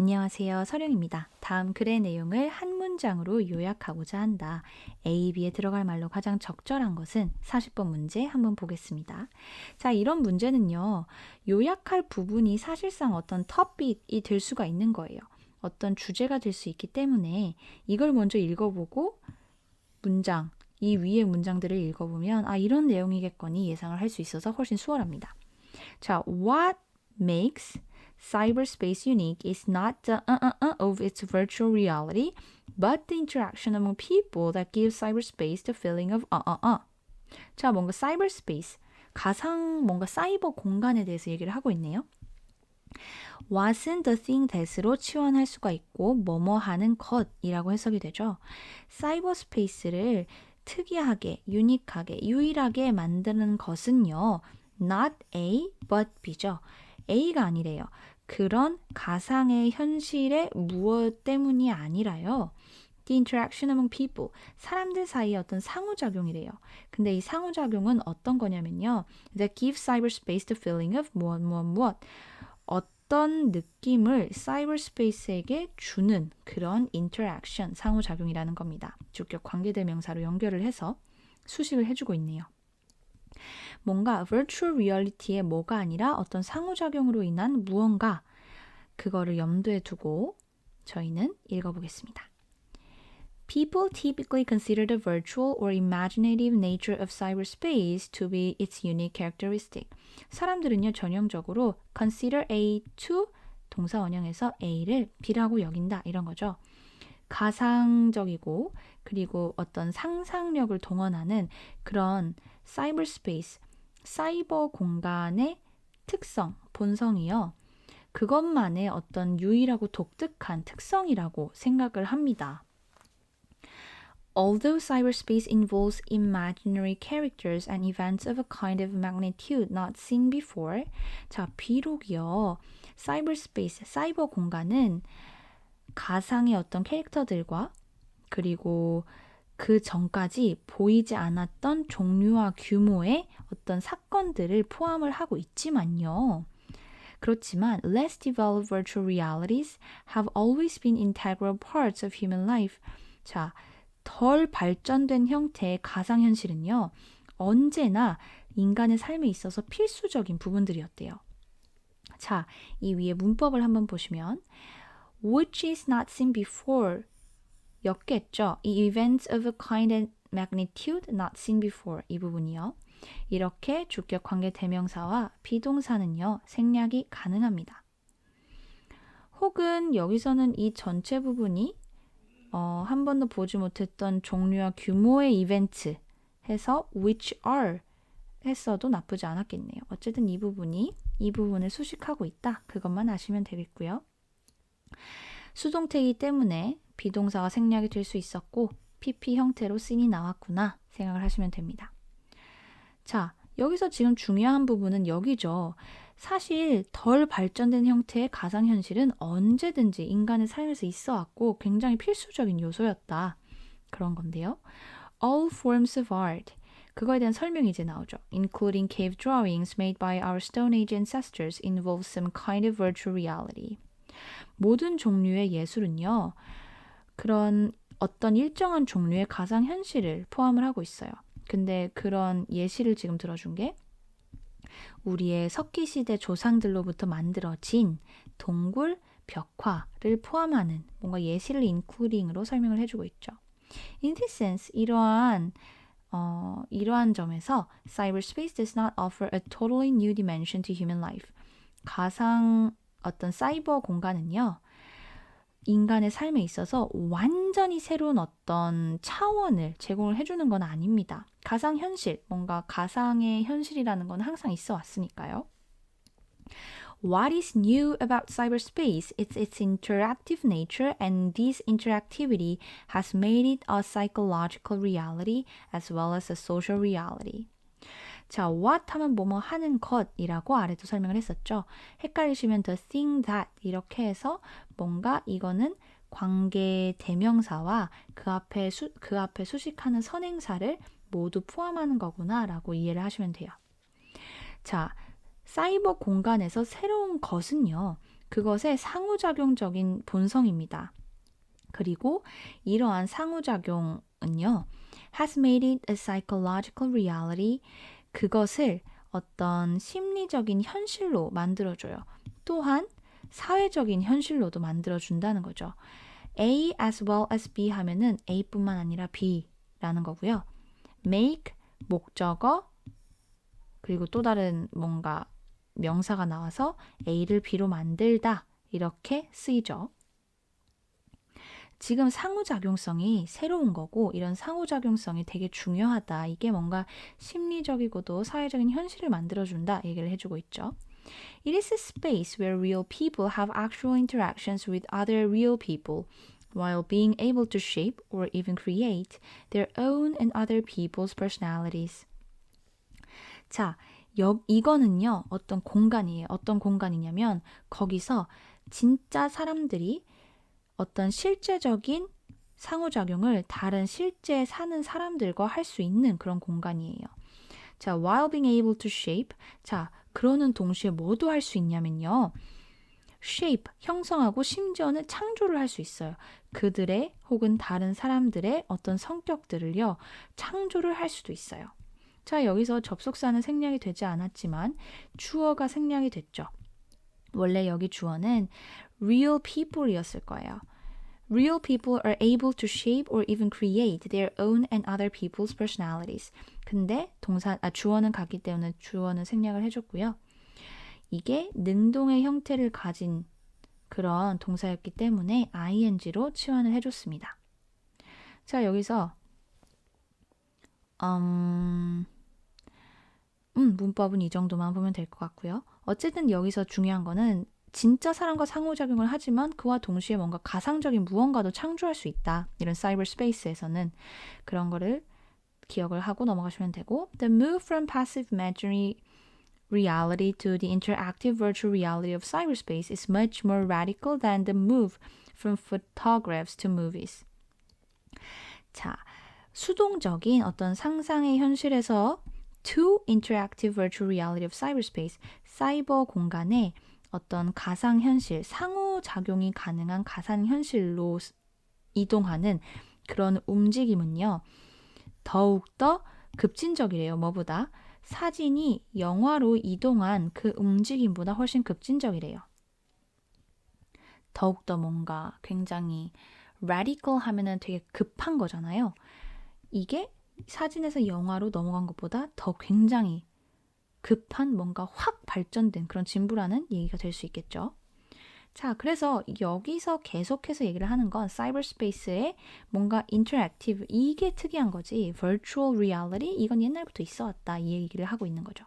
안녕하세요. 서령입니다. 다음 글의 내용을 한 문장으로 요약하고자 한다. A, B에 들어갈 말로 가장 적절한 것은 40번 문제 한번 보겠습니다. 자, 이런 문제는요. 요약할 부분이 사실상 어떤 터빗이 될 수가 있는 거예요. 어떤 주제가 될 수 있기 때문에 이걸 먼저 읽어보고 문장, 이 위의 문장들을 읽어보면 아, 이런 내용이겠거니 예상을 할 수 있어서 훨씬 수월합니다. 자, what makes cyberspace unique is not the uh-uh-uh of its virtual reality, but the interaction among people that gives cyberspace the feeling of uh-uh-uh. 자, 뭔가 cyberspace, 가상 뭔가 사이버 공간에 대해서 얘기를 하고 있네요. what은 the thing that으로 치환할 수가 있고 뭐뭐 하는 것이라고 해석이 되죠. 사이버 스페이스를 특이하게, 유니크하게, 유일하게 만드는 것은요. not A but B죠. A가 아니래요. 그런 가상의 현실의 무엇 때문이 아니라요. The interaction among people. 사람들 사이의 어떤 상호작용이래요. 근데 이 상호작용은 어떤 거냐면요. That gives cyberspace the feeling of 무엇, 무엇, 무엇. 어떤 느낌을 사이버스페이스에게 주는 그런 interaction, 상호작용이라는 겁니다. 주격 관계대명사로 연결을 해서 수식을 해주고 있네요. 뭔가 virtual reality의 뭐가 아니라 어떤 상호작용으로 인한 무언가 그거를 염두에 두고 저희는 읽어보겠습니다. People typically consider the virtual or imaginative nature of cyberspace to be its unique characteristic. 사람들은요, 전형적으로 consider A to 동사 원형에서 A를 B라고 여긴다 이런 거죠. 가상적이고 그리고 어떤 상상력을 동원하는 그런 사이버 스페이스, 사이버 공간의 특성, 본성이요. 그것만의 어떤 유일하고 독특한 특성이라고 생각을 합니다. Although cyberspace involves imaginary characters and events of a kind of magnitude not seen before, 자, 비록이요. cyberspace, 사이버 공간은 가상의 어떤 캐릭터들과 그리고 그 전까지 보이지 않았던 종류와 규모의 어떤 사건들을 포함을 하고 있지만요. 그렇지만 less developed virtual realities have always been integral parts of human life. 자, 덜 발전된 형태의 가상현실은요, 언제나 인간의 삶에 있어서 필수적인 부분들이었대요. 자, 이 위에 문법을 한번 보시면, which is not seen before 였겠죠. 이 events of a kind and magnitude not seen before 이 부분이요. 이렇게 주격 관계 대명사와 비동사는요. 생략이 가능합니다. 혹은 여기서는 이 전체 부분이 어, 한 번도 보지 못했던 종류와 규모의 이벤트 해서 which are 했어도 나쁘지 않았겠네요. 어쨌든 이 부분이 이 부분을 수식하고 있다. 그것만 아시면 되겠고요. 수동태이기 때문에 비동사가 생략이 될 수 있었고 PP 형태로 씬이 나왔구나 생각을 하시면 됩니다. 자, 여기서 지금 중요한 부분은 여기죠. 사실 덜 발전된 형태의 가상현실은 언제든지 인간의 삶에서 있어 왔고 굉장히 필수적인 요소였다. 그런 건데요. All forms of art. 그거에 대한 설명이 이제 나오죠. Including cave drawings made by our Stone Age ancestors involve some kind of virtual reality. 모든 종류의 예술은요. 그런 어떤 일정한 종류의 가상 현실을 포함을 하고 있어요. 근데 그런 예시를 지금 들어준 게 우리의 석기 시대 조상들로부터 만들어진 동굴 벽화를 포함하는 뭔가 예시를 인클루딩으로 설명을 해주고 있죠. In this sense, 이러한 어, 이러한 점에서 cyberspace does not offer a totally new dimension to human life. 가상 어떤 사이버 공간은요. 인간의 삶에 있어서 완전히 새로운 어떤 차원을 제공을 해주는 건 아닙니다. 가상현실, 뭔가 가상의 현실이라는 건 항상 있어 왔으니까요. What is new about cyberspace? It's its interactive nature, and this interactivity has made it a psychological reality as well as a social reality. 자, what 하면 뭐뭐 하는 것이라고 아래도 설명을 했었죠. 헷갈리시면 the thing that 이렇게 해서 뭔가 이거는 관계 대명사와 그 앞에 수, 그 앞에 수식하는 선행사를 모두 포함하는 거구나라고 이해를 하시면 돼요. 자, 사이버 공간에서 새로운 것은요. 그것의 상호작용적인 본성입니다. 그리고 이러한 상호작용은요, has made it a psychological reality. 그것을 어떤 심리적인 현실로 만들어줘요. 또한 사회적인 현실로도 만들어준다는 거죠. A as well as B 하면은 A뿐만 아니라 B라는 거고요. make 목적어 그리고 또 다른 뭔가 명사가 나와서 A를 B로 만들다 이렇게 쓰이죠. 지금 상호작용성이 새로운 거고 이런 상호작용성이 되게 중요하다. 이게 뭔가 심리적이고도 사회적인 현실을 만들어준다 얘기를 해주고 있죠. It is a space where real people have actual interactions with other real people while being able to shape or even create their own and other people's personalities. 자, 여, 이거는요, 어떤 공간이에요. 어떤 공간이냐면, 거기서 진짜 사람들이 어떤 실제적인 상호작용을 다른 실제 사는 사람들과 할 수 있는 그런 공간이에요. 자, while being able to shape. 자, 그러는 동시에 뭐도 할 수 있냐면요. shape, 형성하고 심지어는 창조를 할 수 있어요. 그들의 혹은 다른 사람들의 어떤 성격들을요, 창조를 할 수도 있어요. 자, 여기서 접속사는 생략이 되지 않았지만 주어가 생략이 됐죠. 원래 여기 주어는 real people이었을 거예요. Real people are able to shape or even create their own and other people's personalities. 근데 동사 아 주어는 같기 때문에 주어는 생략을 해줬고요. 이게 능동의 형태를 가진 그런 동사였기 때문에 ing로 치환을 해줬습니다. 자 여기서 음, 음, 문법은 이 정도만 보면 될 것 같고요. 어쨌든 여기서 중요한 거는 진짜 사람과 상호작용을 하지만 그와 동시에 뭔가 가상적인 무언가도 창조할 수 있다. 이런 사이버 스페이스에서는 그런 거를 기억을 하고 넘어가시면 되고 The move from passive imaginary reality to the interactive virtual reality of cyberspace is much more radical than the move from photographs to movies. 자, 수동적인 어떤 상상의 현실에서 to interactive virtual reality of cyberspace, 사이버 공간에 어떤 가상현실, 상호작용이 가능한 가상현실로 이동하는 그런 움직임은요, 더욱더 급진적이래요, 뭐보다. 사진이 영화로 이동한 그 움직임보다 훨씬 급진적이래요. 더욱더 뭔가 굉장히 radical 하면은 되게 급한 거잖아요. 이게 사진에서 영화로 넘어간 것보다 더 굉장히 급한 뭔가 확 발전된 그런 진부라는 얘기가 될 수 있겠죠. 자, 그래서 여기서 계속해서 얘기를 하는 건 사이버 스페이스의 뭔가 인터랙티브 이게 특이한 거지. virtual 이건 옛날부터 있어 왔다. 이 얘기를 하고 있는 거죠.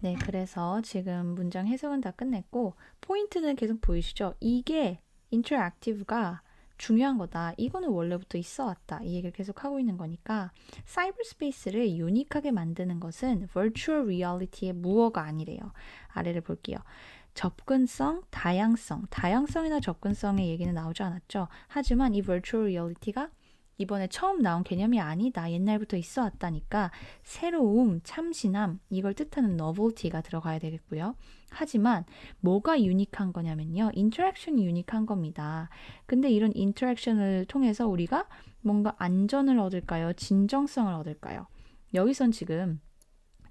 네, 그래서 지금 문장 해석은 다 끝냈고 포인트는 계속 보이시죠? 이게 인터랙티브가 중요한 거다. 이거는 원래부터 있어 왔다. 이 얘기를 계속 하고 있는 거니까 사이버 스페이스를 유니크하게 만드는 것은 virtual reality의 무어가 아니래요. 아래를 볼게요. 접근성, 다양성, 다양성이나 접근성의 얘기는 나오지 않았죠. 하지만 이 virtual reality가 이번에 처음 나온 개념이 아니다. 옛날부터 있어 왔다니까 새로움, 참신함 이걸 뜻하는 novelty가 들어가야 되겠고요. 하지만 뭐가 유니크한 거냐면요. 인터랙션이 유니크한 겁니다. 근데 이런 인터랙션을 통해서 우리가 뭔가 안전을 얻을까요? 진정성을 얻을까요? 여기선 지금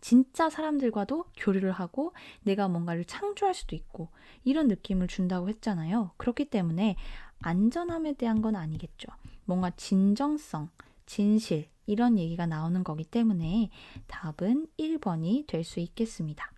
진짜 사람들과도 교류를 하고 내가 뭔가를 창조할 수도 있고 이런 느낌을 준다고 했잖아요. 그렇기 때문에 안전함에 대한 건 아니겠죠. 뭔가 진정성, 진실 이런 얘기가 나오는 거기 때문에 답은 1번이 될 수 있겠습니다.